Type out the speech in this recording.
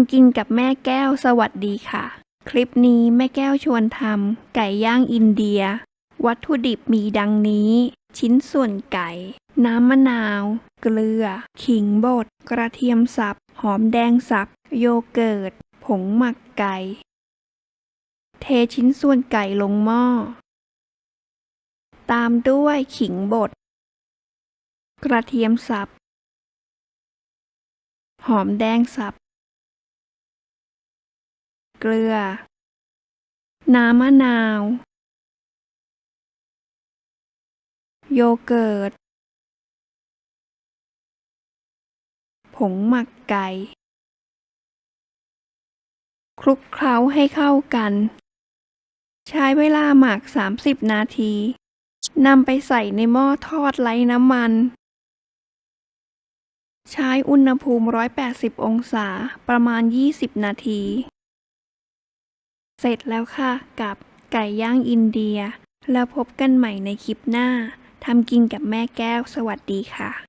ำกินกับแม่แก้วสวัสดีค่ะ คลิปนี้แม่แก้วชวนทำไก่ย่างอินเดีย วัตถุดิบมีดังนี้ ชิ้นส่วนไก่ น้ำมะนาว เกลือ ขิงบด กระเทียมสับ หอมแดงสับ โยเกิร์ต ผงหมักไก่ เทชิ้นส่วนไก่ลงหม้อ ตามด้วยขิงบด กระเทียมสับหอมแดงสับ เกลือ น้ำมะนาว โยเกิร์ต ผงหมักไก่ คลุกเคล้าให้เข้ากัน ใช้เวลาหมัก 30 นาทีนำไปใส่ในหม้อทอดไร้น้ำมัน ใช้อุณหภูมิ 180 องศา ประมาณ 20 นาที เสร็จแล้วค่ะกับไก่ย่างอินเดีย แล้วพบกันใหม่ในคลิปหน้าทำกินกับแม่แก้วสวัสดีค่ะ